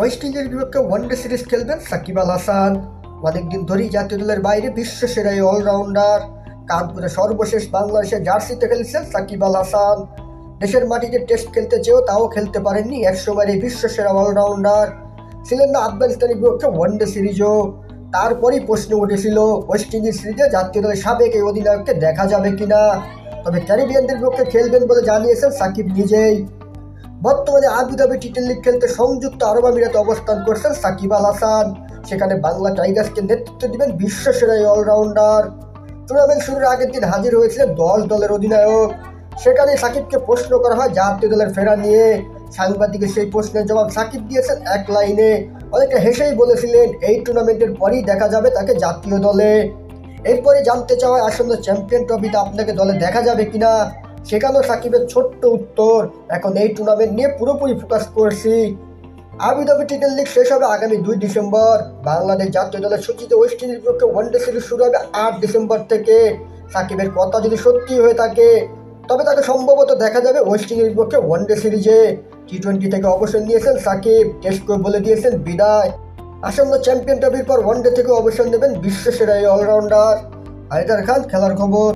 West ইন্ডিজের বিপক্ষে one day series খেলবেন সাকিব আল হাসান। অনেকদিন ধরেই জাতীয় দলের বাইরে বিশ্ব সেরা এই অলরাউন্ডার কানপুরে সর্বশেষ বাংলাদেশের জার্সিতে খেলেছেন সাকিব আল হাসান। দেশের মাটিতে টেস্ট খেলতে চেয়েও তাও খেলতে পারেননি একসময় এই বিশ্ব সেরা অলরাউন্ডার ছিলেন না আফগানিস্তানের বিপক্ষে ওয়ানডে সিরিজও তারপরেই প্রশ্ন উঠেছিল ওয়েস্ট ইন্ডিজ সিরিজে জাতীয় দলের সাবেক এই অধিনায়ককে দেখা যাবে কিনা? তবে ক্যারিবিয়ানদের বিপক্ষে খেলবেন বলে জানিয়েছেন সাকিব নিজেই। বর্তমানে আবুধাবি টি লিগ খেলতে সংযুক্ত আরব আমিরাতে অবস্থান করছেন সাকিব আল হাসান। সেখানে বাংলা টাইগার্সকে নেতৃত্ব দিবেন বিশ্বসেরা অলরাউন্ডার। টুর্নামেন্ট শুরুর আগের দিন হাজির হয়েছিলেন দশ দলের অধিনায়ক। সেখানে সাকিবকে প্রশ্ন করা হয় জাতীয় দলের ফেরা নিয়ে। সাংবাদিকের সেই প্রশ্নের জবাব সাকিব দিয়েছেন এক লাইনে। অনেকটা হেসেই বলেছিলেন, এই টুর্নামেন্টের পরই দেখা যাবে তাকে জাতীয় দলে। এরপরে জানতে চাওয়া আসন্ন চ্যাম্পিয়ন ট্রফিতে আপনাকে দলে দেখা যাবে কিনা? সেখানেও সাকিবের ছোট্ট উত্তর। এখন এই টুর্নামেন্ট নিয়ে পুরোপুরি ফোকাস করছি। আবিধাবি টি লিগ শেষ হবে আগামী দুই ডিসেম্বর। বাংলাদেশ জাতীয় দলের সূচিত ওয়েস্ট ইন্ডিজের বিপক্ষে ওয়ানডে সিরিজ শুরু হবে আট ডিসেম্বর থেকে। সাকিবের কথা যদি সত্যি হয়ে থাকে, তবে তাকে সম্ভবত দেখা যাবে ওয়েস্ট ইন্ডিজের বিপক্ষে ওয়ানডে সিরিজে টি টোয়েন্টি থেকে অবসর নিয়েছেন সাকিব টেস্ট করে বলে দিয়েছেন বিদায়। আসন্ন চ্যাম্পিয়ন ট্রফির পর ওয়ানডে থেকে অবসর নেবেন বিশ্বসেরা এই অলরাউন্ডার হায়দার খান, খেলার খবর।